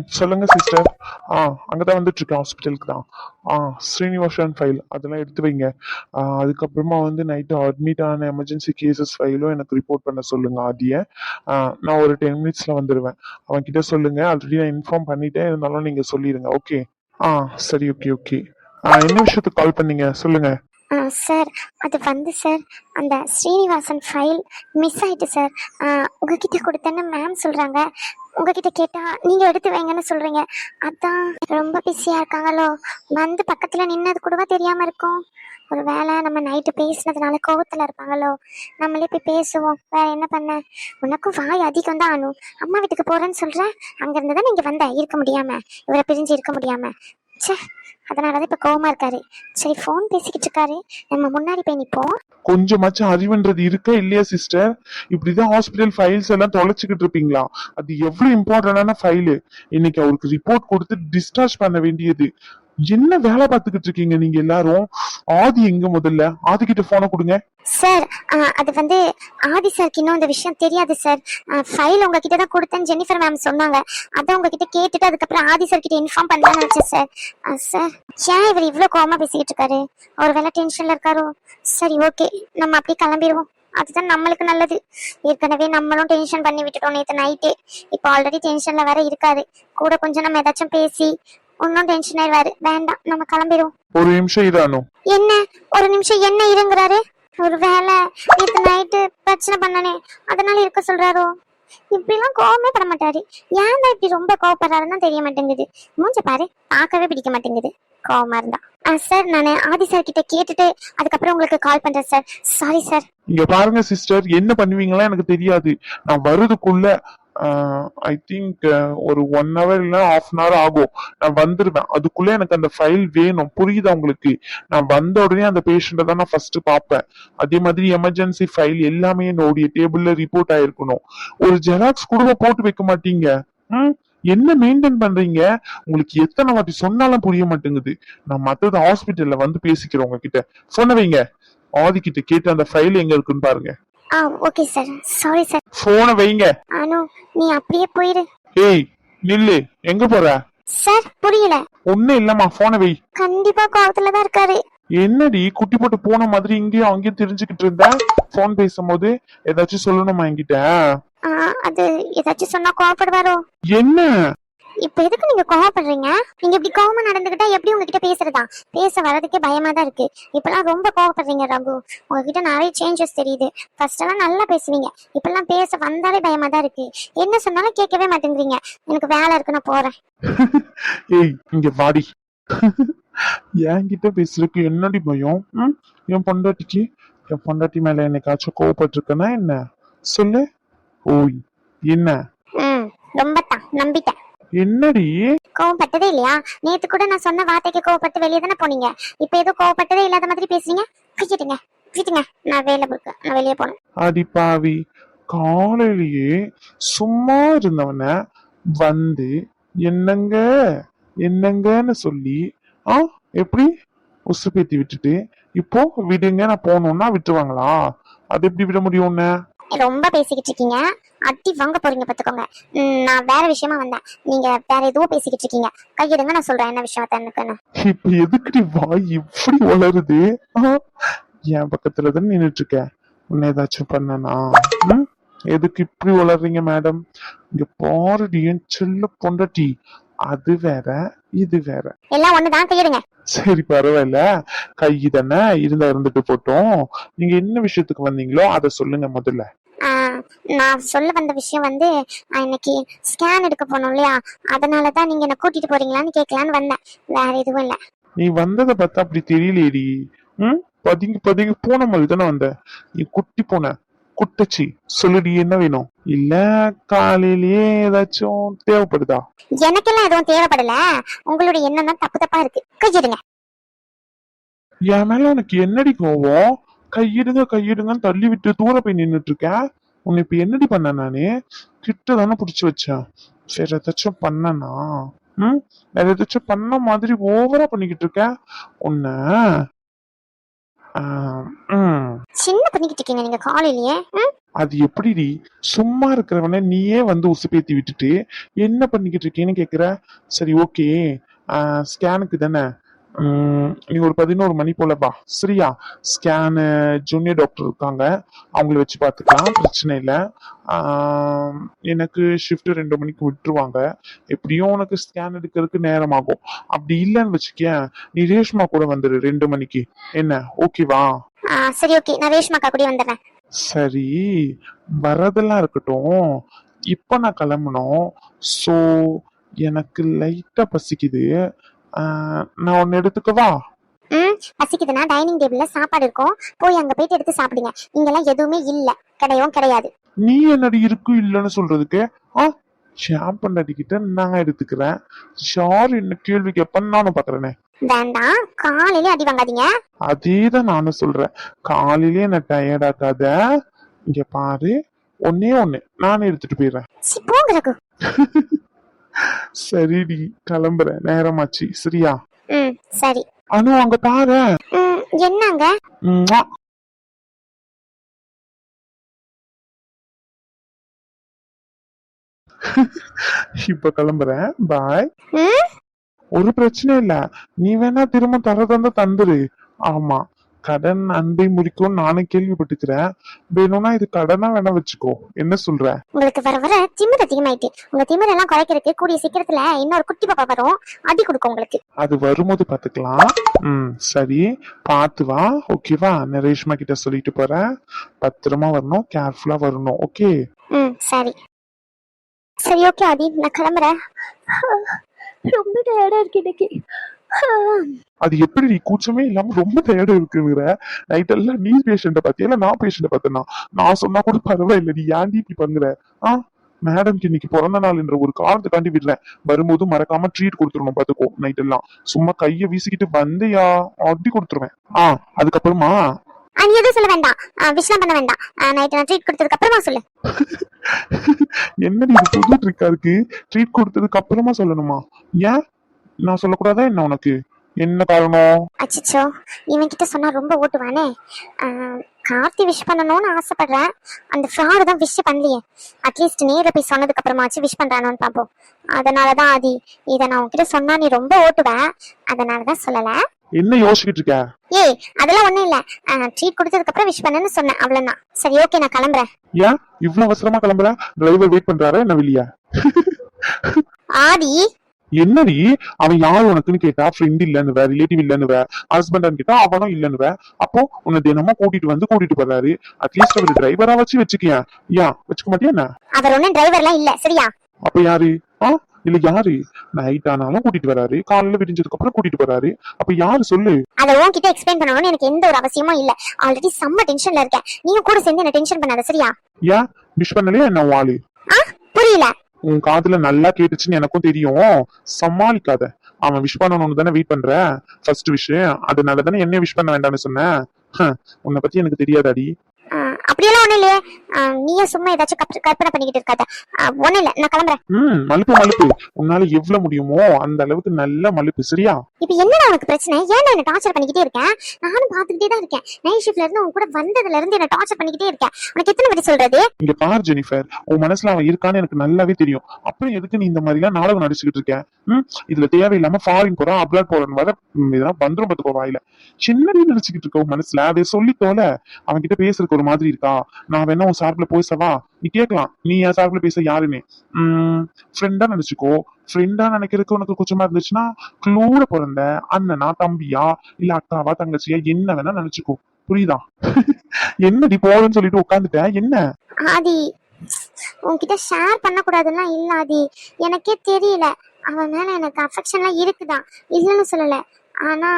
ம் சொல்லுங்க சிஸ்டர் ஆ அங்கதான் வந்துட்டு இருக்கேன் ஹாஸ்பிட்டலுக்கு தான். ஆ ஸ்ரீனிவாசன் ஃபைல் அதெல்லாம் எடுத்து வைங்க. அதுக்கப்புறமா வந்து நைட்டு அட்மிட் ஆன எமர்ஜென்சி கேசஸ் ஃபைலும் எனக்கு ரிப்போர்ட் பண்ண சொல்லுங்க ஆதிய. நான் ஒரு டென் மினிட்ஸ்ல வந்துடுவேன் அவன் கிட்ட சொல்லுங்க. ஆல்ரெடி நான் இன்ஃபார்ம் பண்ணிட்டேன். இருந்தாலும் நீங்க சொல்லிடுங்க ஓகே ஆ சரி ஓகே ஓகே என்ன விஷயத்துக்கு கால் பண்ணீங்க? சொல்லுங்க. சார் அது வந்து சார் அந்த ஸ்ரீனிவாசன் ஃபைல் மிஸ் ஆயிட்டு சார் உங்ககிட்ட கொடுத்தேன்னு மேம் சொல்றாங்க. உங்ககிட்ட கேட்டா நீங்க எடுத்து வைங்கன்னு சொல்றீங்க. அதான் ரொம்ப பிஸியா இருக்காங்களோ. வந்து பக்கத்துல நின்னது கூடவா தெரியாம இருக்கும்? ஒரு வேளை நம்ம நைட்டு பேசினதுனால கோபத்தில் இருப்பாங்களோ? நம்மளே போய் பேசுவோம். வேற என்ன பண்ண? உனக்கும் வாய் அதிகம் தான் ஆனும் அம்மா வீட்டுக்கு போறேன்னு சொல்கிறேன் அங்கேருந்து தான் நீங்கள் வந்த? இருக்க முடியாமல் இவரை பிரிஞ்சு இருக்க முடியாமல் சே அதனால தான் இப்ப கோவமா இருக்காரு. சரி ஃபோன் பேசிக்கிட்டு இருக்காரு. நம்ம முன்னாடி போய் நிப்போம். கொஞ்சமாச்சும் அறிவுன்றது இருக்கா இல்லையா சிஸ்டர் இப்படிதான் ஹாஸ்பிட்டல் ஃபைல்ஸ் எல்லாம் தொலைச்சிக்கிட்டு இருப்பீங்களா? அது எவ்வளவு இம்பார்ட்டன்டான ஃபைலு இன்னைக்கு அவருக்கு ரிப்போர்ட் கொடுத்து டிஸ்சார்ஜ் பண்ண வேண்டியது. என்ன வேலை பார்த்துக்கிட்டு இருக்கீங்க நீங்க எல்லாரும்? ஆதி எங்க முதல்ல? ஆதி கிட்ட போனை கொடுங்க. சார் அது வந்து ஆதி சார்க்கு இன்னும் இந்த விஷயம் தெரியாது சார் ஃபைல் உங்ககிட்ட தான் கொடுத்தேன்னு ஜெனிஃபர் மேம் சொன்னாங்க. அதான் உங்ககிட்ட கேட்டுட்டு அதுக்கப்புறம் ஆதி சார் கிட்ட இன்ஃபார்ம் பண்ணலாம்னு நினைச்சேன் சார் சார் ஏன் இவர் இவ்வளோ கோமா பேசிக்கிட்டு இருக்காரு? ஒரு வேலை டென்ஷன்ல இருக்காரோ? சரி ஓகே நம்ம அப்படியே கிளம்பிடுவோம். அதுதான் நம்மளுக்கு நல்லது. ஏற்கனவே நம்மளும் டென்ஷன் பண்ணி விட்டுட்டோம் நேற்று நைட்டே இப்போ ஆல்ரெடி டென்ஷன்ல வேற இருக்காரு. கூட கொஞ்சம் நம்ம ஏதாச்சும் பேசி இன்னும் டென்ஷன் ஆயிடுவாரு வேண்டாம் நம்ம கிளம்பிடுவோம். ஒரு நிமிஷம் இதானோ? என்ன? ஒரு நிமிஷம் என்ன இருங்கிறாரு? ஒரு வேலை நேத்து நைட்டு பிரச்சனை பண்ணனே அதனால இருக்க சொல்றாரோ? இப்படிலாம் கோவமே பட மாட்டாரு. ஏன் தான் இப்படி ரொம்ப கோவப்படுறாருன்னு தெரிய மாட்டேங்குது. மூஞ்ச பாரு பார்க்கவே பிடிக்க மாட்டேங்குது. கோவமா இருந்தா. சார் நான் ஆதி சார் கிட்ட கேட்டுட்டு அதுக்கப்புறம் உங்களுக்கு கால் பண்றேன் சார் சாரி சார் இங்க பாருங்க சிஸ்டர் என்ன பண்ணுவீங்களா எனக்கு தெரியாது. நான் வருதுக்குள்ள ஐ திங்க் ஒரு ஒன் ஹவர் இல்ல ஹாஃப் அன் ஹவர் ஆகும். நான் வந்துருவேன். அதுக்குள்ள எனக்கு அந்த ஃபைல் வேணும். புரியுதா உங்களுக்கு? நான் வந்த உடனே அந்த பேஷண்ட்டை தான் நான் ஃபர்ஸ்ட் பார்ப்பேன். அதே மாதிரி எமர்ஜென்சி ஃபைல் எல்லாமே என்னுடைய டேபிள்ல ரிப்போர்ட் ஆயிருக்கணும். ஒரு ஜெராக்ஸ் கூட போட்டு வைக்க மாட்டீங்க. ம்? என்ன மெயின்டைன் பண்றீங்க? உங்களுக்கு எத்தனை வாட்டி சொன்னாலும் புரிய மாட்டேங்குது. நான் மற்றது ஹாஸ்பிட்டல்ல வந்து பேசிக்கிறேன் உங்ககிட்ட. சொன்ன வைங்க. கேட்டு அந்த ஃபைல் எங்க இருக்குன்னு பாருங்க. ஆ ஓகே சார். சாரி. சார் போனை வைங்க. அனு நீ அப்படியே போயிரு. ஏய் நில்லு. எங்க போற? சார் புரியல. ஒண்ணும் இல்லம்மா போனை வை. கண்டிப்பா கோவத்துல தான் இருக்காரு. என்னடி குட்டி போட்டு போன மாதிரி இங்கேயும் அங்கேயும் தெரிஞ்சுக்கிட்டு இருந்த? போன் பேசும்போது ஏதாச்சும் சொல்லணுமா என்கிட்ட? ஆ, அது ஏதாச்சும் சொன்னா கோவப்படுவாரோ? என்ன? இப்ப எதுக்கு நீங்க கோவப்படுறீங்க? நீங்க இப்படி கோவமா நடந்துகிட்டா எப்படி உங்ககிட்ட பேசுறதா? பேச வர்றதுக்கே பயமா தான் இருக்கு. இப்பெல்லாம் ரொம்ப கோவப்படுறீங்க ரகு. உங்ககிட்ட நிறைய சேஞ்சஸ் தெரியுது. ஃபர்ஸ்ட் எல்லாம் நல்லா பேசுவீங்க. இப்பெல்லாம் பேச வந்தாலே பயமா தான் இருக்கு. என்ன சொன்னாலும் கேட்கவே மாட்டேங்கிறீங்க. எனக்கு வேலை இருக்கு நான் போறேன். ஏய் இங்க வாடி. என்கிட்ட பேசுறதுக்கு என்னடி பயம்? என் பொண்டாட்டிக்கு? என் பொண்டாட்டி மேல என்னைக்காச்சும் கோவப்பட்டிருக்கனா என்ன? சொல்லு. ஓய் என்ன? ரொம்ப தான். நம்பிட்டேன். என்னடி? கோவப்பட்டதே இல்லையா? நேத்து கூட நான் சொன்ன வார்த்தைக்கு கோவப்பட்டு வெளியே தானே போனீங்க. இப்ப ஏதோ கோவப்பட்டதே இல்லாத மாதிரி பேசுறீங்க? விட்டுட்டுங்க விட்டுங்க நான் வேலை இருக்கு நான் வெளியே போகணும். அடி பாவி. காலையிலேயே சும்மா இருந்தவன வந்து என்னங்க என்னங்கன்னு சொல்லி ஆ எப்படி? உசுப்பேத்தி விட்டுட்டு இப்போ விடுங்க நான் போகணும்னா விட்டுருவாங்களா? அது எப்படி விட முடியும் உன்னை? ரொம்ப பேசிக்கிட்டு இருக்கீங்க. அடி வாங்க போறீங்க பாத்துக்கோங்க. ம், நான் வேற விஷயமா வந்தேன். நீங்க வேற எதுவும் பேசிக்கிட்டு இருக்கீங்க. கையிடுங்க நான் சொல்றேன் என்ன விஷயம் எனக்குன்னு இப்ப எதுக்குடி வாய் இப்படி வளருது? என் பக்கத்துல தான் நின்னுட்டு இருக்க உன்னை ஏதாச்சும் பண்ணனா? எதுக்கு இப்படி வளர்றீங்க மேடம் இங்க பாருடி என் செல்ல பொண்டாட்டி. அது வேற இது வேற. எல்லாம் ஒண்ணுதான் கையிடுங்க. சரி பரவாயில்ல. கை தானே இருந்தா இருந்துட்டு போட்டோம். நீங்க என்ன விஷயத்துக்கு வந்தீங்களோ அதை சொல்லுங்க முதல்ல. நான் சொல்ல வந்த விஷயம் வந்து இன்னைக்கு ஸ்கேன் எடுக்க போனோம் இல்லையா? அதனால தான் நீங்க என்ன கூட்டிட்டு போறீங்களான்னு கேட்கலான்னு வந்தேன். வேற எதுவும் இல்ல. நீ வந்ததை பார்த்தா அப்படி தெரியலையேடி ம்? பதுங்கி பதுங்கி போன மாதிரி தானே வந்த. நீ குட்டி போன. குட்டச்சி. சொல்லுடி என்ன வேணும்? இல்ல காலையிலயே ஏதாச்சும் தேவைப்படுதா? எனக்கெல்லாம் எதுவும் தேவைப்படல. உங்களுடைய எண்ணம் தான் தப்பு தப்பா இருக்கு. கையிடுங்க என் மேல உனக்கு என்னடி கோவம்? கையிடுங்க கையிடுங்கன்னு தள்ளி விட்டு தூர போய் நின்னுட்டு இருக்கேன் உன்னை இப்ப என்னடி பண்ண நானு? கிட்ட தானே புடிச்சு வச்சேன் வேற ஏதாச்சும் பண்ணனா? ம்? வேற ஏதாச்சும் பண்ண மாதிரி ஓவரா பண்ணிக்கிட்டு இருக்க உன்னை. சின்ன பண்ணிக்கிட்டு இருக்கீங்க நீங்க காலையிலேயே? அது எப்படிடி? சும்மா இருக்கிறவன நீயே வந்து உசுப்பேத்தி விட்டுட்டு என்ன பண்ணிக்கிட்டு இருக்கேன்னு கேக்குற? சரி ஓகே ஸ்கேனுக்கு தானே? உம், நீ ஒரு பதினோரு மணி போல பா சரியா? ஸ்கேனு ஜூனியர் டாக்டர் இருக்காங்க. அவங்கள வச்சு பார்த்துக்கலாம். பிரச்சனை இல்லை. எனக்கு ஷிஃப்ட் ரெண்டு மணிக்கு விட்டுருவாங்க. எப்படியும் உனக்கு ஸ்கேன் எடுக்கிறதுக்கு நேரம் ஆகும் அப்படி இல்லைன்னு வச்சுக்கேன். நீ ரேஷ்மா கூட வந்துரு ரெண்டு மணிக்கு. என்ன? ஓகேவா சரி ஓகே நான் ரேஷ்மாக்கா கூட வந்துடுறேன். சரி. வரதெல்லாம் இருக்கட்டும். இப்ப நான் கிளம்பணும். ஸோ எனக்கு லைட்டா பசிக்குது. நான் ஒன்னு எடுத்துக்கவா ம் பசிக்குதுன்னா டைனிங் டேபிள்ல சாப்பாடு இருக்கும். போய் அங்க போயிட்டு எடுத்து சாப்பிடுங்க. இங்கெல்லாம் எதுவுமே இல்ல. கிடையவும் கிடையாது. நீ என்னடி இருக்கு இல்லைன்னு சொல்றதுக்கு? ஆ ஷாம் பண்ணடிக்கிட்ட நான் எடுத்துக்கிறேன். ஷார் என்ன கேள்வி கேட்பேன்னு நானும் பாக்குறேனே. வேண்டாம். காலையில அடி வாங்காதீங்க. அதே தான் நானும் சொல்றேன். காலையிலே என்ன டயர்டாக்காத இங்க பாரு. ஒன்னே ஒண்ணு. நானே எடுத்துட்டு போயிடுறேன். போங்க சரிடி கிளம்புறேன். நேரமாச்சு. சரியா? ம் சரி. அனு அங்க பாரு. ம் என்னங்க? ம்ம். இப்ப கிளம்புறேன். பாய். ம்? ஒரு பிரச்சனை இல்ல. நீ வேணா திரும்ப தர தந்த தந்துரு. ஆமா. கடன் அன்பை முறிக்கும் நானும் கேள்விப்பட்டுக்கிறேன் வேணும்னா இது கடனா வேணா வச்சுக்கோ. என்ன சொல்ற? உங்களுக்கு வர வர திமிர் அதிகமாயிட்டு உங்க திமிர் எல்லாம் குறைக்கிறதுக்கு கூடிய சீக்கிரத்துல இன்னொரு குட்டி பாப்பா வரும் அடி கொடுக்கும் உங்களுக்கு. அது வரும்போது பாத்துக்கலாம் ம் சரி. பார்த்து வா. ஓகேவா நான் ரேஷ்மா கிட்ட சொல்லிட்டு போறேன். பத்திரமா வரணும். கேர்ஃபுல்லா வரணும். ஓகே ம் சரி. சரி ஓகே ஆதி. நான் கிளம்புறேன். ரொம்ப டயர்டா இருக்கு இன்னைக்கு. அது எப்படி நீ கூச்சமே இல்லாம ரொம்ப டயர்டா இருக்குங்கிற? நைட் எல்லாம் நீ பேஷண்ட பாத்தியா நான் பேஷண்ட பார்த்தனா? நான் சொன்னா கூட பரவாயில்ல நீ ஏன்டி இப்படி பண்ற? ஆ? மேடம்க்கு இன்னைக்கு பிறந்த நாள்ன்ற ஒரு காரணத்துக்காண்டி விடுறேன் வரும்போது மறக்காம ட்ரீட் கொடுத்துடணும் பாத்துக்கோ நைட் எல்லாம். சும்மா கைய வீசிக்கிட்டு வந்தியா? அடி கொடுத்துருவேன். ஆ அதுக்கப்புறமா? நீ எதுவும் சொல்ல வேண்டாம். விஷயம் பண்ண வேண்டாம். நைட் நான் ட்ரீட் கொடுத்ததுக்கு அப்புறமா சொல்லு. என்னடி இது புது ட்ரிக்கா இருக்கு? ட்ரீட் கொடுத்ததுக்கு அப்புறமா சொல்லணுமா? ஏன்? நான் சொல்லக்கூடாதா என்ன உனக்கு? என்ன காரணம்? அச்சச்சோ இவன் கிட்ட சொன்னா ரொம்ப ஓட்டுவானே? கார்த்தி விஷ் பண்ணணும்னு ஆசைப்படுறேன். அந்த ஃப்ராடு தான் விஷ் பண்ணலையே. அட்லீஸ்ட் நேரில் போய் சொன்னதுக்கு அப்புறமாச்சும் விஷ் பண்றானோன்னு பார்ப்போம் அதனால தான் ஆதி இதை நான் உன்கிட்ட சொன்னா நீ ரொம்ப ஓட்டுவேன் அதனால தான் சொல்லல. என்ன யோசிச்சுக்கிட்டு இருக்க? ஏய் அதெல்லாம் ஒண்ணும் இல்ல. ட்ரீட் கொடுத்ததுக்கு அப்புறம் விஷ் பண்ணுன்னு சொன்னேன். அவ்வளவுதான். சரி ஓகே நான் கிளம்புறேன். ஏன்? இவ்வளவு அவசரமா கிளம்புற டிரைவர் வெயிட் பண்றாரா? என்ன வெளியா? ஆதி என்னடி? அவன் யார் உனக்குன்னு கேட்டா? ஃப்ரெண்ட் இல்லன்னுவ ரிலேட்டிவ் இல்லன்னுவ ஹஸ்பண்ட் கேட்டா அவனும் இல்லன்னுவ. அப்போ உன்னை தினமும் கூட்டிட்டு வந்து கூட்டிட்டு போறாரு. அட்லீஸ்ட் அவர் டிரைவரா வச்சு வச்சுக்கியா? ஏன் வச்சுக்க மாட்டியா என்ன? அவர் ஒன்றும் டிரைவர்லாம் இல்ல சரியா? அப்ப யாரு? ஆ? இல்ல யாரு? நைட் ஆனாலும் கூட்டிட்டு வராரு. காலையில விடிஞ்சதுக்கு அப்புறம் கூட்டிட்டு போறாரு. அப்ப யாரு சொல்லு? அதை உன்கிட்ட எக்ஸ்பிளைன் பண்ணணும்னு எனக்கு எந்த ஒரு அவசியமும் இல்ல. ஆல்ரெடி செம்ம டென்ஷன்ல இருக்கேன். நீயும் கூட சேர்ந்து என்ன டென்ஷன் பண்ணாத சரியா? ஏன் விஷ் பண்ணலையா என்ன ஆளு? புரியல. உன் காதுல நல்லா கேட்டுச்சுன்னு எனக்கும் தெரியும். சமாளிக்காத. அவன் விஷ் பண்ணணும்னு தானே வெயிட் பண்ற? ஃபர்ஸ்ட் விஷ் அதனால தானே என்ன விஷ் பண்ண வேண்டாம்னு சொன்னேன் உன்னை பத்தி எனக்கு தெரியாதாடி. அப்படியெல்லாம் ஒண்ணும் இல்லையே. நீயும் சும்மா ஏதாச்சும் கற்ப- கற்பனை பண்ணிக்கிட்டு இருக்காத. ஒண்ணும் இல்ல நான் கிளம்புறேன். ம் மலுப்பு மலுப்பு. உன்னால எவ்வளவு முடியுமோ அந்த அளவுக்கு நல்ல மலுப்பு சரியா? இப்ப என்னடா உனக்கு பிரச்சனை? ஏன்டா என்ன டார்ச்சர் பண்ணிக்கிட்டே இருக்கேன் நானும் பாத்துக்கிட்டே தான் இருக்கேன். நைட் ஷிஃப்ட்ல இருந்து உன் கூட வந்ததுல இருந்து என்ன டார்ச்சர் பண்ணிக்கிட்டே இருக்கேன் உனக்கு எத்தனை வாட்டி சொல்றது? இங்க பார் ஜெனிஃபர். உன் மனசுல அவன் இருக்கான்னு எனக்கு நல்லாவே தெரியும். அப்புறம் எதுக்கு நீ இந்த மாதிரி எல்லாம் நாடகம் நடிச்சுக்கிட்டு இருக்க? ம் இதுல தேவையில்லாம ஃபாரின் போறான் அப்லாட் போறான்னு வர இதெல்லாம் வந்துரும் பாத்துக்கோ வாயில சின்னடி நினைச்சுக்கிட்டு இருக்க உன் மனசுல அதை சொல்லித்தோல அவன் கிட்ட பேசுறதுக்கு ஒரு மாதிரி இருக்கா. நான் வேணா உன் சார்பில் பேசவா நீ கேட்கலாம் நீ என் சார்பில் பேச யாருன்னு. உம் ஃப்ரெண்டா நினைச்சுக்கோ. ஃப்ரெண்டா நினைக்கிறதுக்கு உனக்கு கொஞ்சமா இருந்துச்சுன்னா க்ளூட பிறந்த அண்ணனா தம்பியா இல்ல அக்காவா தங்கச்சியா என்ன வேணா நினைச்சுக்கோ. புரியுதா? என்னடி போறேன்னு சொல்லிட்டு உட்காந்துட்ட என்ன? ஆதி உன்கிட்ட ஷேர் பண்ணக்கூடாதுன்னா இல்ல ஆதி. எனக்கே தெரியல. அவன் மேல எனக்கு அஃபெக்ஷன்லாம் இருக்குதான். இல்லைன்னு சொல்லல. ஆனா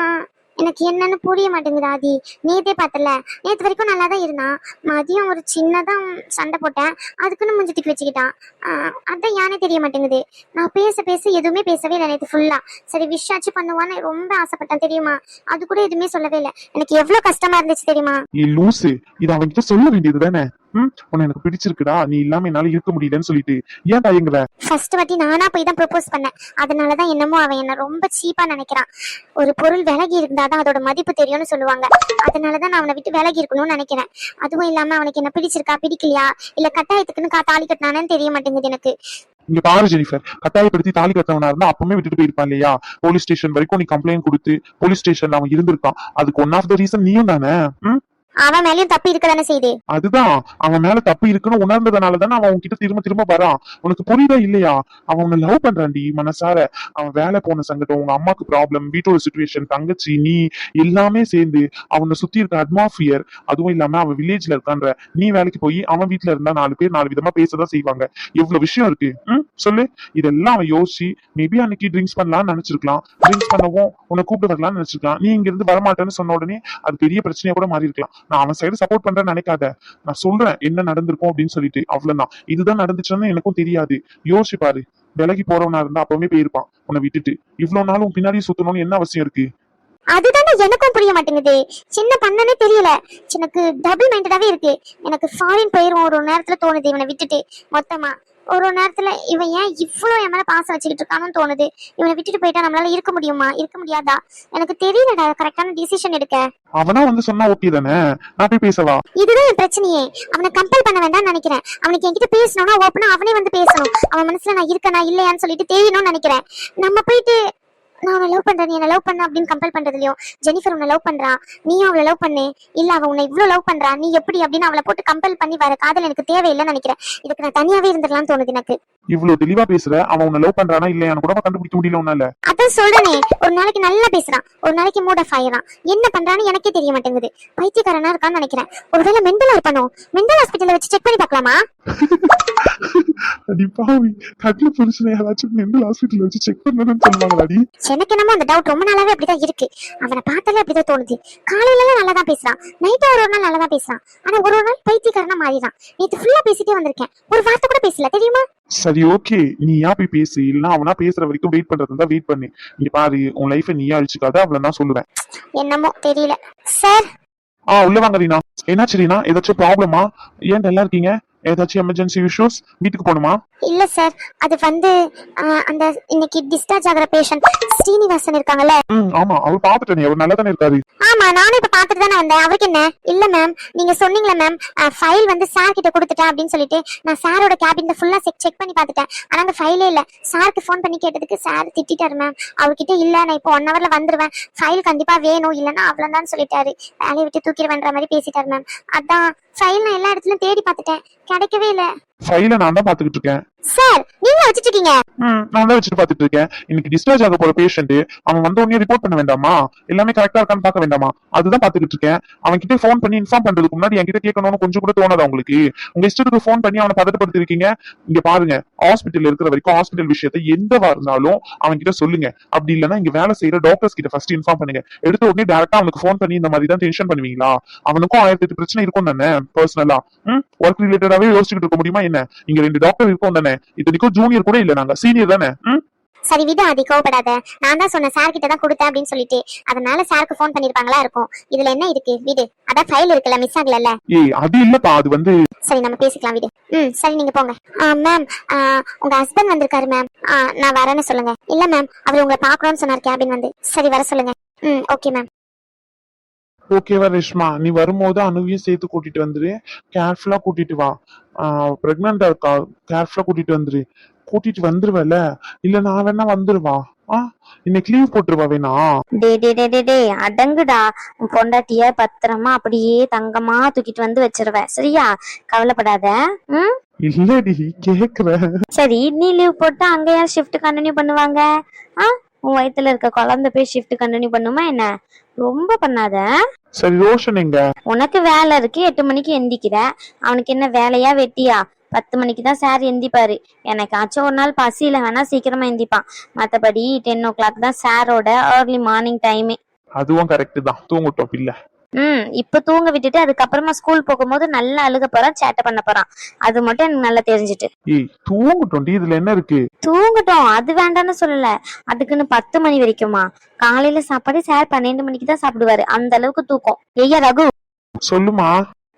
எனக்கு என்னன்னு புரிய மாட்டேங்குது ஆதி. நேத்தே பார்த்தல. நேத்து வரைக்கும் நல்லா தான் இருந்தான். மதியம் ஒரு சின்னதா சண்டை போட்டேன். அதுக்குன்னு மூஞ்சி தூக்கி வச்சுக்கிட்டான். ஆஹ் அதான் யானே தெரிய மாட்டேங்குது. நான் பேச பேச எதுவுமே பேசவே இல்லை நேற்று ஃபுல்லா சரி விஷாச்சு பண்ணுவான்னு ரொம்ப ஆசைப்பட்டேன் தெரியுமா? அது கூட எதுவுமே சொல்லவே இல்லை. எனக்கு எவ்வளவு கஷ்டமா இருந்துச்சு தெரியுமா? லூசு. இது அவன்கிட்ட சொல்ல வேண்டியது தானே ம் உன்னை எனக்கு பிடிச்சிருக்குடா. நீ இல்லாம என்னால இருக்க முடியலன்னு சொல்லிட்டு. ஏன் தயங்குற ஃபர்ஸ்ட் வாட்டி நானா போய் தான் ப்ரொபோஸ் பண்ணேன். அதனாலதான் என்னமோ அவன் என்ன ரொம்ப சீப்பா நினைக்கிறான். ஒரு பொருள் விலகி இருந்தாதான் அதோட மதிப்பு தெரியும்னு சொல்லுவாங்க. அதனாலதான் நான் அவனை விட்டு விலகி இருக்கணும்னு நினைக்கிறேன். அதுவும் இல்லாம அவனுக்கு என்ன பிடிச்சிருக்கா பிடிக்கலையா? இல்ல கட்டாயத்துக்குன்னு கா தாலி கட்டினானு தெரிய மாட்டேங்குது எனக்கு. இங்க பாரு ஜெனிஃபர் கட்டாயப்படுத்தி தாலி கட்டவனா இருந்தா அப்பவுமே விட்டுட்டு போயிருப்பான் இல்லையா? போலீஸ் ஸ்டேஷன் வரைக்கும் நீ கம்ப்ளைண்ட் கொடுத்து போலீஸ் ஸ்டேஷன்ல அவன் இருந்திருக்கான். அதுக்கு ஒன் ஆஃப் த ரீசன் நீயும் தானே? அவன் மேலயும் தப்பு இருக்க தானே செய்யுது அதுதான். அவன் மேல தப்பு இருக்குன்னு உணர்ந்ததுனால தானே அவன் உன்கிட்ட திரும்ப திரும்ப வரான். உனக்கு புரியுதா இல்லையா? அவன் உன்னை லவ் பண்றான்டி மனசார. அவன் வேலை போன சங்கடம் உங்க அம்மாக்கு ப்ராப்ளம் வீட்டோட சுச்சுவேஷன் தங்கச்சி நீ எல்லாமே சேர்ந்து அவனை சுத்தி இருக்க அட்மாஸ்பியர் அதுவும் இல்லாம அவன் வில்லேஜ்ல இருக்கான்ற நீ வேலைக்கு போய் அவன் வீட்ல இருந்தா நாலு பேர் நாலு விதமா பேசதான் செய்வாங்க. எவ்வளவு விஷயம் இருக்கு? ம்? சொல்லு. இதெல்லாம் அவன் யோசிச்சு மேபி அன்னைக்கு ட்ரிங்க்ஸ் பண்ணலாம்னு நினைச்சிருக்கலாம். ட்ரிங்க்ஸ் பண்ணவும் உன்னை கூப்பிட்டு வரலாம்னு நினைச்சிருக்கலாம். நீ இங்க இருந்து வரமாட்டேன்னு சொன்ன உடனே அது பெரிய பிரச்சனையா கூட மாறி இருக்கலாம் நான் அவன் சைடு சப்போர்ட் பண்றேன்னு நினைக்காத. நான் சொல்றேன் என்ன நடந்திருக்கும் அப்படின்னு சொல்லிட்டு. அவ்வளவுதான். இதுதான் நடந்துச்சுன்னு எனக்கும் தெரியாது. யோசிச்சு பாரு. விலகி போறவனா இருந்தா அப்பவுமே போயிருப்பான். உன்னை விட்டுட்டு. இவ்வளவு நாள் உன் பின்னாடி சுத்தணும்னு என்ன அவசியம் இருக்கு? அதுதானே எனக்கும் புரிய மாட்டேங்குது. சின்ன பண்ணனே தெரியல. எனக்கு டபுள் மைண்டடாவே இருக்கு. எனக்கு ஃபாரின் போயிரும். ஒரு நேரத்துல தோணுது இவனை விட்டுட்டு. மொத்தமா. ஒரு நேரத்துல இவன் ஏன் இவ்வளவு என் மேல பாசம் வச்சுக்கிட்டு இருக்கான்னு தோணுது? இவனை விட்டுட்டு போயிட்டா நம்மளால இருக்க முடியுமா? இருக்க முடியாதா? எனக்கு தெரியலடா கரெக்டான டிசிஷன் எடுக்க. அவனா வந்து சொன்னா ஓகே தானே? நான் போய் பேசவா? இதுதான் என் பிரச்சனையே. அவனை கம்பல் பண்ண வேண்டாம்னு நினைக்கிறேன். அவனுக்கு என்கிட்ட பேசணும்னா ஓப்பனா அவனே வந்து பேசணும். அவன் மனசுல நான் இருக்கனா இல்லையான்னு சொல்லிட்டு தெரியணும்னு நினைக்கிறேன். நம்ம போயிட்டு நான் அவனை லவ் பண்றேன் நீ என்ன லவ் பண்ண அப்படின்னு கம்பல் பண்றதுலயும் ஜெனிஃபர் உன்னை லவ் பண்றா? நீயும் அவளை லவ் பண்ணு. இல்ல அவ உன்னை இவ்ளோ லவ் பண்றா. நீ எப்படி அப்படின்னு அவளை போட்டு கம்பல் பண்ணி வர காதல் எனக்கு தேவையில்லைன்னு நினைக்கிறேன். இதுக்கு நான் தனியாவே இருந்துடலாம்னு தோணுது எனக்கு. இவ்வளவு தெளிவா பேசுற. அவன் உன்னை லவ் பண்றானா இல்லையான்னு கூட கண்டுபிடிக்க முடியல உன்னால. அதான் சொல்றேனே. ஒரு நாளைக்கு நல்லா பேசுறான். ஒரு நாளைக்கு மூட் ஆஃப் ஆயிரான் என்ன பண்றான்னு எனக்கே தெரிய மாட்டேங்குது. பைத்தியக்காரனா இருக்கான்னு நினைக்கிறேன். ஒருவேளை மெண்டலா இருப்பானோ? மெண்டல் ஹாஸ்பிட்டல்ல வச்சு செக் பண்ணி பார்க்கலாமா? அடி பாவி. கட்டில புருஷனை யாராச்சும் மெண்டல் ஹாஸ்பிட்டல் வச்சு செக் பண்ணணும்னு சொல்லுவாங்களாடி எனக்கு என்னமோ அந்த டவுட் ரொம்ப நாளாவே அப்படிதான் இருக்கு. அவனை பார்த்தாலே அப்படிதான் தோணுது. காலையில நல்லா தான் பேசுறான். நைட்டு ஒரு நாள் நல்லா தான் பேசுறான். ஆனா ஒரு ஒரு நாள் பைத்தியக்காரனா மாறிடான் நேத்து ஃபுல்லா பேசிட்டே வந்திருக்கேன். ஒரு வார்த்தை கூட பேசல தெரியுமா? சரி ஓகே நீயா போய் பேசு? இல்ல அவனா பேசுற வரைக்கும் வெயிட் பண்றது இருந்தா வெயிட் பண்ணு. இங்க பாரு உன் லைஃப நீயா அழிச்சுக்காத அவ்வளவு தான் சொல்லுவேன். என்னமோ தெரியல. சார் ஆ உள்ள வாங்க ரீனா. என்னாச்சு ரீனா? ஏதாச்சும் ப்ராப்ளமா ஏன் நல்லா இருக்கீங்க? ஏதாச்சும் எமர்ஜென்சி இஷ்யூஸ் வீட்டுக்கு போகணுமா இல்ல சார் அது வந்து அந்த இன்னைக்கு டிஸ்சார்ஜ் ஆகிற பேஷண்ட் ஸ்ரீனிவாசன் இருக்காங்கல்ல? ம் ஆமா. அவர் பாத்துட்டேன் அவர் நல்லா தானே இருக்காரு. ஆமா நானும் இப்ப பாத்துட்டு தானே வந்தேன். அவருக்கு என்ன? இல்ல மேம் நீங்க சொன்னீங்களே மேம் ஃபைல் வந்து சார் கிட்ட கொடுத்துட்டேன் அப்படின்னு சொல்லிட்டு நான் சாரோட கேபின்ல ஃபுல்லா செக் செக் பண்ணி பார்த்துட்டேன். ஆனா அந்த ஃபைலே இல்ல. சாருக்கு ஃபோன் பண்ணி கேட்டதுக்கு சார் திட்டிட்டாரு மேம் அவர்கிட்ட இல்ல நான் இப்போ ஒன் ஹவர்ல வந்துருவேன். ஃபைல் கண்டிப்பா வேணும். இல்லைன்னா அவ்வளவுதான் சொல்லிட்டாரு. வேலையை விட்டு தூக்கிடுவேன்ற மாதிரி பேசிட்டாரு மேம் அதான் ஃபைல் நான் எல்லா இடத்துலயும் தேடி பார்த்துட்டேன். கிடைக்கவே இல்ல. ஃபைல நான் தான் பாத்துக்கிட்டு இருக்கேன். சார் நீங்க வச்சிட்டு இருக்கீங்க ம் நான் தான் வச்சுட்டு பாத்துட்டு இருக்கேன் இன்னைக்கு டிஸ்சார்ஜ் ஆக போற பேஷண்ட் அவன் வந்த உடனே ரிப்போர்ட் பண்ண வேண்டாமா? எல்லாமே கரெக்டா இருக்கான்னு பார்க்க வேண்டாமா? அதுதான் பாத்துக்கிட்டு இருக்கேன் அவன் கிட்ட ஃபோன் பண்ணி இன்ஃபார்ம் பண்றதுக்கு முன்னாடி என்கிட்ட கேட்கணும்னு கொஞ்சம் கூட தோணாதா உங்களுக்கு? உங்க இஷ்டத்துக்கு ஃபோன் பண்ணி அவனை பதட்டப்படுத்திருக்கீங்க. இங்க பாருங்க ஹாஸ்பிட்டல் இருக்கிற வரைக்கும் ஹாஸ்பிட்டல் விஷயத்தை எந்தவா இருந்தாலும் அவன் கிட்ட சொல்லுங்க. அப்படி இல்லைன்னா இங்க வேலை செய்யற டாக்டர்ஸ் கிட்ட ஃபர்ஸ்ட் இன்ஃபார்ம் பண்ணுங்க. எடுத்த உடனே டேரக்டா அவனுக்கு ஃபோன் பண்ணி இந்த மாதிரி தான் டென்ஷன் பண்ணுவீங்களா? அவனுக்கும் ஆயிரத்தி எட்டு பிரச்சனை இருக்கும் தானே பர்சனலா ம்? ஒர்க் ரிலேட்டடாவே யோசிச்சுட்டு இருக்க முடியுமா என்ன? இங்க ரெண்டு டாக்டர் இருக்கும் தானே? இத்தனைக்கும் ஜூனியர் கூட இல்ல நாங்க. சீனியர் தானே? சரி விடு அது கோவப்படாத. நான் தான் சொன்னேன் சார் கிட்ட தான் கொடுத்தேன் அப்படின்னு சொல்லிட்டு. அதனால சாருக்கு ஃபோன் பண்ணிருப்பாங்களா இருக்கும். இதுல என்ன இருக்கு? விடு. அதான் ஃபைல் இருக்குல்ல மிஸ் ஆகலல்ல. ஏய் அது இல்லப்பா அது வந்து சரி நம்ம பேசிக்கலாம் விடு. ம் சரி நீங்க போங்க. மேம் உங்க ஹஸ்பண்ட் வந்திருக்காரு மேம் நான் வரேன்னு சொல்லுங்க. இல்ல மேம் அவர் உங்களை பார்க்கணும்னு சொன்னார் கேபின் வந்து. சரி வர சொல்லுங்க. ம் ஓகே மேம் ஓகேவா ரேஷ்மா. நீ வரும்போது அணுவையும் சேர்த்து கூட்டிட்டு வந்துரு. கேர்ஃபுல்லா கூட்டிட்டு வா. பிரெக்னண்டா இருக்கா? கேர்ஃபுல்லா கூட்டிட்டு வந்துரு. கூட்டிட்டு வந்துருவல இல்ல நான் வேணா வந்துருவா. இன்னைக்கு லீவ் போட்டுருவா வேணா. டே டே டே டே டே அடங்குடா. பொண்டாட்டிய பத்திரமா அப்படியே தங்கமா தூக்கிட்டு வந்து வச்சிருவேன். சரியா? கவலைப்படாத. ம்? இல்லடி கேக்குறேன் சரி நீ லீவ் போட்டு அங்க யார் ஷிஃப்ட் கண்டினியூ பண்ணுவாங்க. ஆ உன் வயித்துல இருக்க குழந்தை போய் ஷிஃப்ட் கண்டினியூ பண்ணுமா என்ன? ரொம்ப பண்ணாத. சரி ரோஷன் எங்க? உனக்கு வேலை இருக்கு எட்டு மணிக்கு எந்திக்கிற. அவனுக்கு என்ன வேலையா வெட்டியா? பத்து மணிக்கு தான் சார் எந்திப்பாரு. எனக்காச்சும் ஒரு நாள் பசியில வேணா சீக்கிரமா எந்திப்பான். மத்தபடி டென் ஓ கிளாக் தான் சாரோட ஏர்லி மார்னிங் டைமே அதுவும் கரெக்ட் தான். தூங்கட்டும் பிள்ளை. ம் இப்ப தூங்க விட்டுட்டு அதுக்கப்புறமா ஸ்கூல் போகும்போது நல்லா அழுக போறான் சேட்டை பண்ண போறான். அது மட்டும் எனக்கு நல்லா தெரிஞ்சுட்டு. ஏய் தூங்கட்டும் இதுல என்ன இருக்கு? தூங்கட்டும் அது வேண்டாம்னு சொல்லல. அதுக்குன்னு பத்து மணி வரைக்குமா. காலையில சாப்பாடு சார் பன்னெண்டு மணிக்கு தான் சாப்பிடுவாரு. அந்த அளவுக்கு தூக்கம். ஐயா ரகு. சொல்லுமா?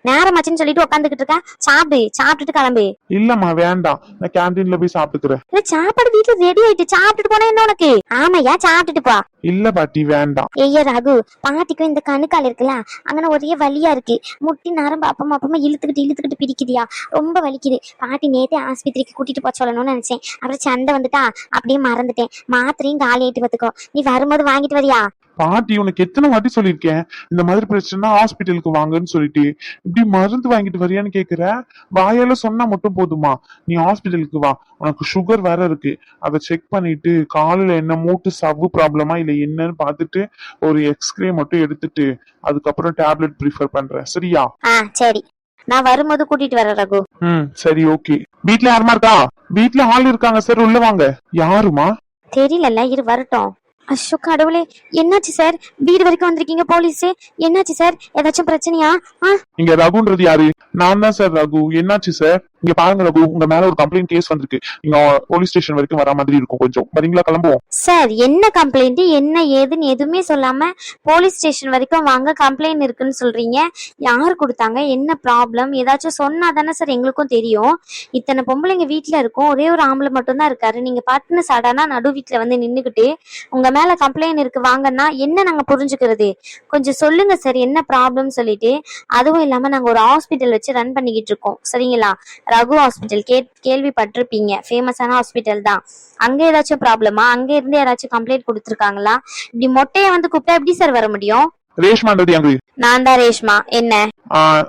நேரமாச்சுன்னு சொல்லிட்டு உட்காந்துக்கிட்டு இருக்க? சாப்பிடு சாப்பிட்டுட்டு கிளம்பு. இல்லம்மா வேண்டாம். நான் கேண்டீன்ல போய் சாப்பிட்டுக்கிறேன். இல்ல சாப்பாடு வீட்டுல ரெடி ஆயிட்டு சாப்பிட்டுட்டு போனா என்ன உனக்கு? ஆமாய்யா சாப்பிட்டுட்டு போ. இல்ல பாட்டி வேண்டாம். ஐயா ரகு பாட்டிக்கும் இந்த கணுக்கால் இருக்குல்ல அங்கன ஒரே வலியா இருக்கு. முட்டி நரம்பு அப்பமா அப்பமா இழுத்துக்கிட்டு இழுத்துக்கிட்டு பிடிக்குதியா ரொம்ப வலிக்குது. பாட்டி நேத்தே ஆஸ்பத்திரிக்கு கூட்டிட்டு போக சொல்லணும்னு நினைச்சேன். அப்புறம் சண்டை வந்துட்டா அப்படியே மறந்துட்டேன். மாத்திரையும் காலி ஆயிட்டு பார்த்துக்கோ நீ வரும்போது வாங்கிட்டு வரியா? பாட்டி உனக்கு எத்தனை வாட்டி சொல்லியிருக்கேன்? இந்த மாதிரி பிரச்சனை ஹாஸ்பிட்டலுக்கு வாங்கன்னு சொல்லிட்டு. இப்படி மருந்து வாங்கிட்டு வரியான்னு கேக்குற? வாயால சொன்னா மட்டும் போதுமா? நீ ஹாஸ்பிட்டலுக்கு வா. உனக்கு சுகர் வேற இருக்கு. அதை செக் பண்ணிட்டு காலில் என்ன மூட்டு சவ்வு ப்ராப்ளமா இல்ல என்னன்னு பார்த்துட்டு ஒரு எக்ஸ்ரே மட்டும் எடுத்துட்டு அதுக்கப்புறம் டேப்லெட் ப்ரிஃபர் பண்றேன் சரியா? சரி. நான் வரும்போது கூட்டிட்டு வரேன் ரகு. ம் சரி ஓகே வீட்ல யாருமா இருக்கா? வீட்ல ஆள் இருக்காங்க சார் உள்ள வாங்க. யாருமா? தெரியலல்ல இரு வரட்டும். அஷோ கடவுளே. என்னாச்சு சார் வீடு வரைக்கும் வந்திருக்கீங்க போலீஸ்? என்னாச்சு சார் ஏதாச்சும் பிரச்சனையா? ஆ? இங்க ரகுன்றது யாரு? நான் தான் சார் ரகு. என்னாச்சு சார் இங்க பாருங்க ரகு உங்க மேல ஒரு கம்ப்ளைண்ட் கேஸ் வந்திருக்கு. நீங்க போலீஸ் ஸ்டேஷன் வரைக்கும் வர மாதிரி இருக்கும் கொஞ்சம். வரீங்களா? கிளம்புவோம். சார் என்ன கம்ப்ளைண்ட் என்ன ஏதுன்னு எதுவுமே சொல்லாம போலீஸ் ஸ்டேஷன் வரைக்கும் வாங்க கம்ப்ளைண்ட் இருக்குன்னு சொல்றீங்க. யார் கொடுத்தாங்க? என்ன ப்ராப்ளம் ஏதாச்சும் சொன்னா தானே சார் எங்களுக்கும் தெரியும். இத்தனை பொம்பளைங்க வீட்டுல இருக்கும். ஒரே ஒரு ஆம்பளை மட்டும் தான் இருக்காரு. நீங்க பாட்டுன்னு சடனா நடு வீட்ல வந்து நின்னுக்கிட்டு உங்க மேல கம்ப்ளைண்ட் இருக்கு வாங்கன்னா என்ன நாங்க புரிஞ்சுக்கிறது? கொஞ்சம் சொல்லுங்க சார் என்ன ப்ராப்ளம் சொல்லிட்டு. அதுவும் இல்லாம நாங்க ஒரு ஹாஸ்பிட்டல் வச்சு ரன் பண்ணிக்கிட்டு இருக்கோம். சரிங்களா? ரகு ஹாஸ்பிட்டல் கே கேள்விப்பட்டிருப்பீங்க. ஃபேமஸான ஹாஸ்பிட்டல் தான். அங்க ஏதாச்சும் ப்ராப்ளமா அங்க இருந்து யாராச்சும் கம்ப்ளைண்ட் கொடுத்துருக்காங்களா? இப்படி மொட்டையை வந்து கூப்பிட்டா எப்படி சார் வர முடியும்? ரேஷ்மான்றது அங்க நான் தான் ரேஷ்மா. என்ன?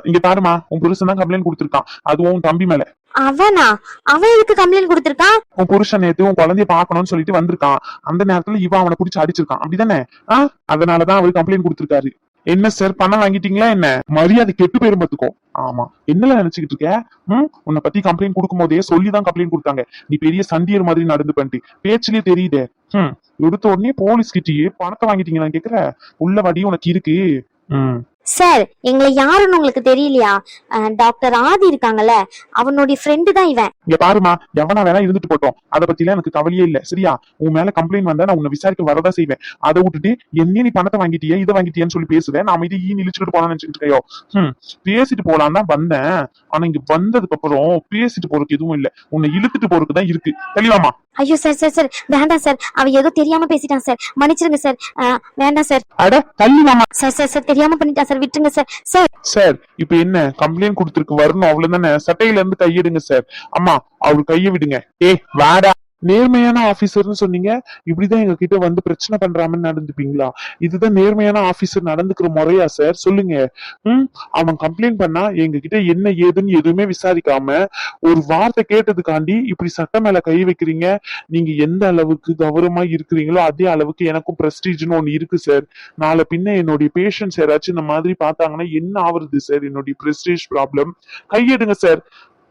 இங்க பாருமா உன் புருஷன் தான் கம்ப்ளைண்ட் கொடுத்திருக்கான். அதுவும் உன் தம்பி மேல. அவனா? அவன் எதுக்கு கம்ப்ளைண்ட் கொடுத்துருக்கான்? உன் புருஷன் நேத்து உன் குழந்தைய பாக்கணும்னு சொல்லிட்டு வந்திருக்கான். அந்த நேரத்துல இவன் அவனை பிடிச்சி அடிச்சிருக்கான். அப்படிதானே? ஆஹ் அதனாலதான் அவர் கம்ப்ளைண்ட் கொடுத்திருக்காரு. என்ன சார் பணம் வாங்கிட்டீங்களா என்ன? மரியாதை கெட்டு போயிரும் பாத்துக்கோ. ஆமா. என்னல நினைச்சுக்கிட்டு இருக்க? ம்? உன்னை பத்தி கம்ப்ளைண்ட் கொடுக்கும் போதே சொல்லி தான் கம்ப்ளைண்ட் கொடுத்தாங்க. நீ பெரிய சந்தியர் மாதிரி நடந்து பண்ணிட்டு. பேச்சுலயே தெரியுதே. ம். எடுத்த உடனே போலீஸ் கிட்டயே பணத்தை வாங்கிட்டீங்களா கேக்குற? உள்ள வடி உனக்கு இருக்கு. ம். சார் எங்களை யாருன்னு உங்களுக்கு தெரியலையா? டாக்டர் ஆதி இருக்காங்கல்ல அவனுடைய ஃப்ரெண்டு தான் இவன். இங்க பாருமா எவனா வேணா இருந்துட்டு போட்டோம். அதை எல்லாம் எனக்கு கவலையே இல்ல சரியா? உன் மேல கம்ப்ளைண்ட் வந்தா நான் உன்னை விசாரிக்க வரதா செய்வேன். அதை விட்டுட்டு என்ன நீ பணத்தை வாங்கிட்டியா? இதை வாங்கிட்டியான்னு சொல்லி பேசுவேன் நான் இது ஈ நிலிச்சுட்டு போலாம்னு நினைச்சிட்டு இருக்கையோ? ஹம் பேசிட்டு போலாம் தான் வந்தேன். ஆனா இங்க வந்ததுக்கு அப்புறம் பேசிட்டு போறதுக்கு எதுவும் இல்ல. உன்னை இழுத்துட்டு போறதுக்கு தான் இருக்கு. தெளிவாமா ஐயோ சார் சார் சார் வேண்டாம் சார் அவ ஏதோ தெரியாம பேசிட்டான் சார் மன்னிச்சிருங்க சார் வேண்டாம் சார் அட தள்ளி மாமா சார் சார் சார் தெரியாம பண்ணிட்டான் சார் விட்டுருங்க சார் சார் சார் இப்ப என்ன? கம்ப்ளைண்ட் கொடுத்துருக்கு. வரணும். அவ்வளவுதானே? சட்டையில இருந்து கையெடுங்க சார் அம்மா அவர் கையை விடுங்க. ஏ வாடா. நேர்மையான ஆபீசர்னு சொன்னீங்க. இப்படிதான் எங்க கிட்ட வந்து பிரச்சனை பண்றாமன்னு நடந்துப்பீங்களா? இதுதான் நேர்மையான ஆபீசர் நடந்துக்கிற முறையா சார் சொல்லுங்க. ம்? அவன் கம்ப்ளைண்ட் பண்ணா எங்க கிட்ட என்ன ஏதுன்னு எதுவுமே விசாரிக்காம ஒரு வார்த்தை கேட்டதுக்காண்டி இப்படி சட்டம் மேல கை வைக்கிறீங்க. நீங்க எந்த அளவுக்கு கௌரவமா இருக்கிறீங்களோ அதே அளவுக்கு எனக்கும் பிரஸ்டீஜ்னு ஒண்ணு இருக்கு சார் நாளை பின்ன என்னுடைய பேஷண்ட்ஸ் யாராச்சும் இந்த மாதிரி பார்த்தாங்கன்னா என்ன ஆவறது சார் என்னுடைய பிரஸ்டீஜ் ப்ராப்ளம் கையெடுங்க சார்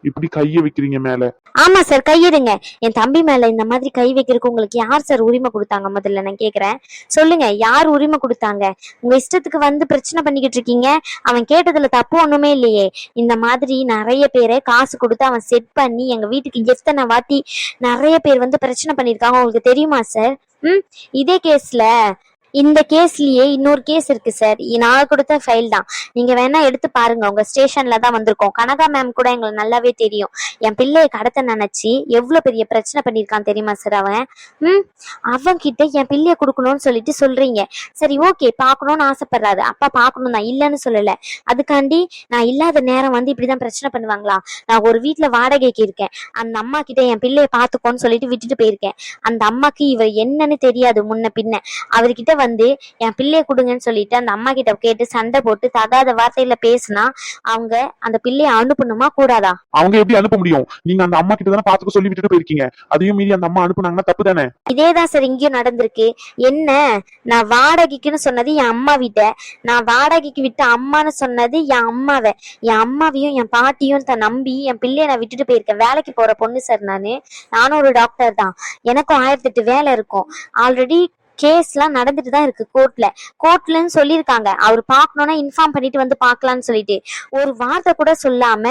இப்படி கைய வைக்கிறீங்க மேல? ஆமா சார் கையிடுங்க. என் தம்பி மேல இந்த மாதிரி கை வைக்கிறதுக்கு உங்களுக்கு யார் சார் உரிமை கொடுத்தாங்க? முதல்ல நான் கேக்குறேன். சொல்லுங்க யார் உரிமை கொடுத்தாங்க? உங்க இஷ்டத்துக்கு வந்து பிரச்சனை பண்ணிக்கிட்டு இருக்கீங்க. அவன் கேட்டதுல தப்பு ஒண்ணுமே இல்லையே. இந்த மாதிரி நிறைய பேரை காசு கொடுத்து அவன் செட் பண்ணி எங்க வீட்டுக்கு எத்தனை வாட்டி நிறைய பேர் வந்து பிரச்சனை பண்ணிருக்காங்க உங்களுக்கு தெரியுமா சார்? ம்? இதே கேஸ்ல இந்த கேஸ்லயே இன்னொரு கேஸ் இருக்கு சார் நான் கொடுத்த ஃபைல் தான். நீங்க வேணா எடுத்து பாருங்க. உங்க ஸ்டேஷன்ல தான் வந்திருக்கோம். கனகா மேம் கூட எங்களுக்கு நல்லாவே தெரியும். என் பிள்ளையை கடத்த நினைச்சு எவ்வளவு பெரிய பிரச்சனை பண்ணிருக்கான் தெரியுமா சார் அவன்? ம்? அவன் கிட்ட என் பிள்ளைய கொடுக்கணும்னு சொல்லிட்டு சொல்றீங்க. சரி ஓகே பாக்கணும்னு ஆசைப்படுறாரு. அப்பா பாக்கணும் தான். இல்லைன்னு சொல்லல. அதுக்காண்டி நான் இல்லாத நேரம் வந்து இப்படிதான் பிரச்சனை பண்ணுவாங்களா? நான் ஒரு வீட்ல வாடகைக்கு இருக்கேன். அந்த அம்மா கிட்ட என் பிள்ளைய பாத்துக்கோன்னு சொல்லிட்டு விட்டுட்டு போயிருக்கேன். அந்த அம்மாக்கு இவர் என்னன்னு தெரியாது முன்ன பின்ன. அவர்கிட்ட வந்து என் பிள்ளைய கொடுங்கன்னு சொல்லிட்டு அந்த அம்மா கிட்ட கேட்டு சண்டை போட்டு தகாத வார்த்தையில பேசுனா அவங்க அந்த பிள்ளைய அனுப்பணுமா கூடாதா? அவங்க எப்படி அனுப்ப முடியும்? நீங்க அந்த அம்மா கிட்ட தானே பாத்துக்க சொல்லி விட்டுட்டு போயிருக்கீங்க. அதையும் மீறி அந்த அம்மா அனுப்புனாங்கன்னா தப்பு தானே? இதேதான் சார் இங்கேயும் நடந்திருக்கு. என்ன? நான் வாடகைக்குன்னு சொன்னது என் அம்மா வீட்ட. நான் வாடகைக்கு விட்ட அம்மான்னு சொன்னது என் அம்மாவை. என் அம்மாவையும் என் பாட்டியும் தான் நம்பி என் பிள்ளைய நான் விட்டுட்டு போயிருக்கேன். வேலைக்கு போற பொண்ணு சார் நானு. நானும் ஒரு டாக்டர் தான். எனக்கும் ஆயிரத்தெட்டு வேலை இருக்கும். ஆல்ரெடி கேஸ்லாம் நடந்துட்டு தான் இருக்கு கோர்ட்ல கோர்ட்லன்னு சொல்லியிருக்காங்க. அவர் பார்க்கணும்னா இன்ஃபார்ம் பண்ணிட்டு வந்து பார்க்கலாம்னு சொல்லிட்டு. ஒரு வார்த்தை கூட சொல்லாம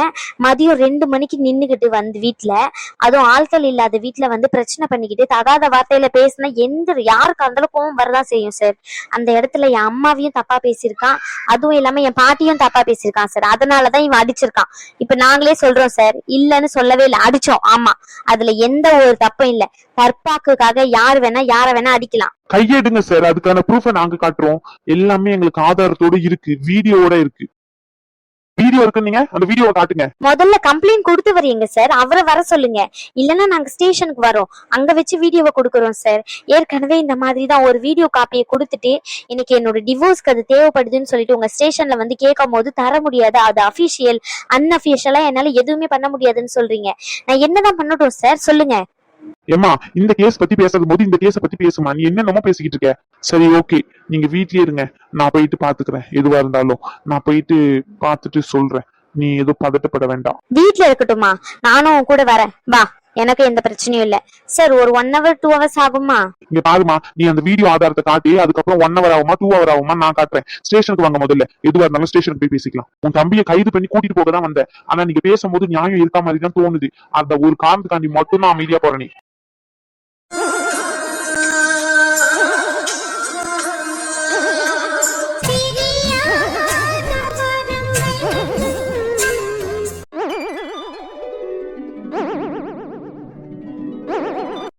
மதியம் ரெண்டு மணிக்கு நின்னுகிட்டு வந்து வீட்டுல அதுவும் ஆட்கள் இல்லாத வீட்டுல வந்து பிரச்சனை பண்ணிக்கிட்டு தகாத வார்த்தையில பேசினா எந்த யாருக்கு இருந்தாலும் கோவம் வரதான் செய்யும் சார் அந்த இடத்துல என் அம்மாவையும் தப்பா பேசியிருக்கான். அதுவும் இல்லாம என் பாட்டியும் தப்பா பேசியிருக்கான் சார் அதனாலதான் இவன் அடிச்சிருக்கான். இப்ப நாங்களே சொல்றோம் சார் இல்லன்னு சொல்லவே இல்லை. அடிச்சோம். ஆமா. அதுல எந்த ஒரு தப்பும் இல்ல. தற்பாக்குக்காக யார் வேணா யார வேணா அடிக்கலாம். கையெடுங்க சார் அதுக்கான ப்ரூஃபை நாங்க காட்டுறோம். எல்லாமே எங்களுக்கு ஆதாரத்தோட இருக்கு. வீடியோவோட இருக்கு. வீடியோ இருக்கு நீங்க அந்த வீடியோ காட்டுங்க. முதல்ல கம்ப்ளைண்ட் கொடுத்து வரீங்க சார் அவரை வர சொல்லுங்க. இல்லைன்னா நாங்க ஸ்டேஷனுக்கு வரோம். அங்க வச்சு வீடியோவை கொடுக்குறோம் சார் ஏற்கனவே இந்த மாதிரி தான் ஒரு வீடியோ காப்பியை கொடுத்துட்டு இன்னைக்கு என்னோட டிவோர்ஸ்க்கு அது தேவைப்படுதுன்னு சொல்லிட்டு உங்க ஸ்டேஷன்ல வந்து கேட்கும் போது தர முடியாது. அது அபிஷியல் அன்அபிஷியலா என்னால எதுவுமே பண்ண முடியாதுன்னு சொல்றீங்க. நான் என்னதான் பண்ணட்டும் சார் சொல்லுங்க. ஏமா இந்த கேஸ் பத்தி பேசுறது போது இந்த கேஸ பத்தி பேசுமா நீ என்னென்னமோ பேசிக்கிட்டு இருக்க. சரி ஓகே நீங்க வீட்லயே இருங்க. நான் போயிட்டு பாத்துக்கிறேன். எதுவா இருந்தாலும். நான் போயிட்டு பார்த்துட்டு சொல்றேன். நீ எதுவும் பதட்டப்பட வேண்டாம். வீட்ல இருக்கட்டுமா நானும் கூட வரேன். வா. எனக்கு எந்த பிரச்சனையும் இல்ல. சார் ஒரு ஒன் ஹவர் டூ ஹவர்ஸ் ஆகுமா இங்க பாருமா நீ அந்த வீடியோ ஆதாரத்தை காட்டி அதுக்கப்புறம் ஒன் ஹவர் ஆகுமா டூ ஹவர் ஆகுமா நான் காட்டுறேன். ஸ்டேஷனுக்கு வாங்க முதல்ல. எதுவா இருந்தாலும் ஸ்டேஷனுக்கு போய் பேசிக்கலாம். உன் தம்பியை கைது பண்ணி கூட்டிட்டு போக தான் வந்தேன். ஆனா நீங்க பேசும்போது நியாயம் இருக்கா மாதிரி தான் தோணுது. அந்த ஒரு காரணத்துக்காண்டி மட்டும் தான் அமைதியா போற நீ.